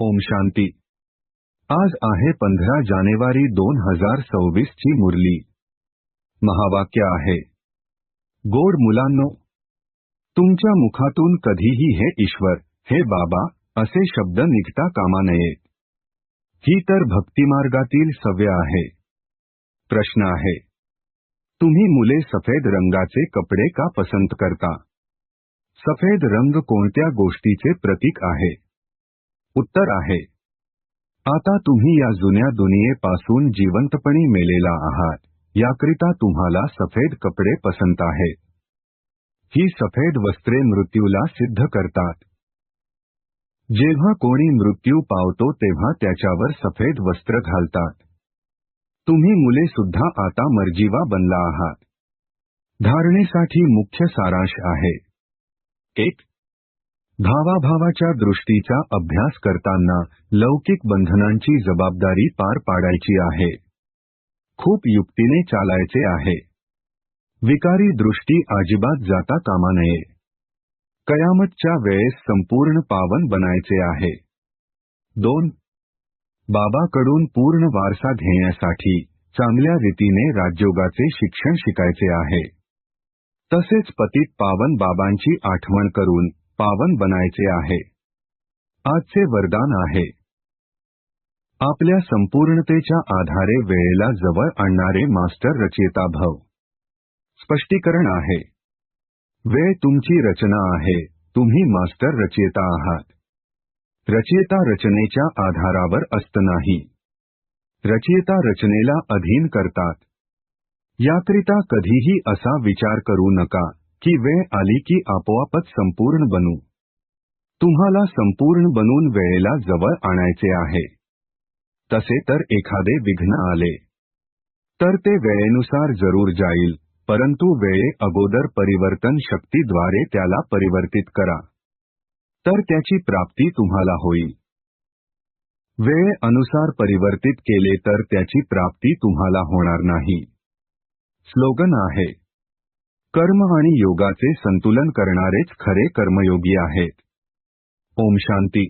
ओम शांती। आज आहे पंधरा जानेवारी दोन हज़ार सव्वीस ची मुरली। महावाक्य आहे, गोड मुलांनो, तुमच्या मुखातून कधीही हे ईश्वर, हे बाबा, असे शब्द निघता कामा नयेत ही तर भक्तिमार्गातील सव्य आहे. प्रश्न आहे, तुम्ही मुले सफ़ेद रंगाचे कपडे का पसंत करता? सफ़ेद रंग कोणत्या गोष्टीचे प्रतीक आहे? उत्तर आहे. आता तुम्ही या जुन्या दुनियेपासून जिवंतपणी मेलेला आहात याकरिता तुम्हाला सफेद कपडे पसंत आहेत ही सफेद वस्त्रे मृत्यूला सिद्ध करतात. जेव्हा कोणी मृत्यू पावतो तेव्हा त्याच्यावर सफेद वस्त्र घालतात. तुम्ही मुले सुद्धा आता मर्जीवा बनला आहात. धारणेसाठी मुख्य सारांश आहे. एक भावाभावाच्या दृष्टीचा अभ्यास करताना लौकिक बंधनांची जबाबदारी पार पाडायची आहे. खूप युक्तीने चालायचे आहे. विकारी दृष्टी अजिबात जाता कामा नये. कयामतच्या वेळेस संपूर्ण पावन बनायचे आहे. दोन बाबाकडून पूर्ण वारसा घेण्यासाठी चांगल्या रीतीने राजयोगाचे शिक्षण शिकायचे आहे. तसेच पतित पावन बाबांची आठवण करून पावन बनायचे आहे. आजचे वरदान आहे. आपल्या संपूर्णतेच्या आधारे वेळेला जवळ आणणारे मास्टर रचयिता भव स्पष्टीकरण आहे. वेळ तुमची रचना आहे. तुम्ही मास्टर रचयिता आहात. रचयिता रचनेच्या आधारावर असत नाही रचयिता रचनेला अधीन करतात. याकरिता कधीही असा विचार करू नका. की वेळ आली की आपोआपच संपूर्ण बनू. तुम्हाला संपूर्ण बनून वेळेला जवळ आणायचे आहे. तसे तर एखादे विघ्न आले. तर ते वेळेनुसार जरूर जाईल परंतु वेळे अगोदर परिवर्तन शक्तीद्वारे त्याला परिवर्तित करा. तर त्याची प्राप्ती तुम्हाला होईल. वेळे अनुसार परिवर्तित केले तर त्याची प्राप्ती तुम्हाला होणार नाही. स्लोगन आहे. कर्म आणि योगाचे संतुलन करणारेच खरे कर्मयोगी आहेत. ओम शांती.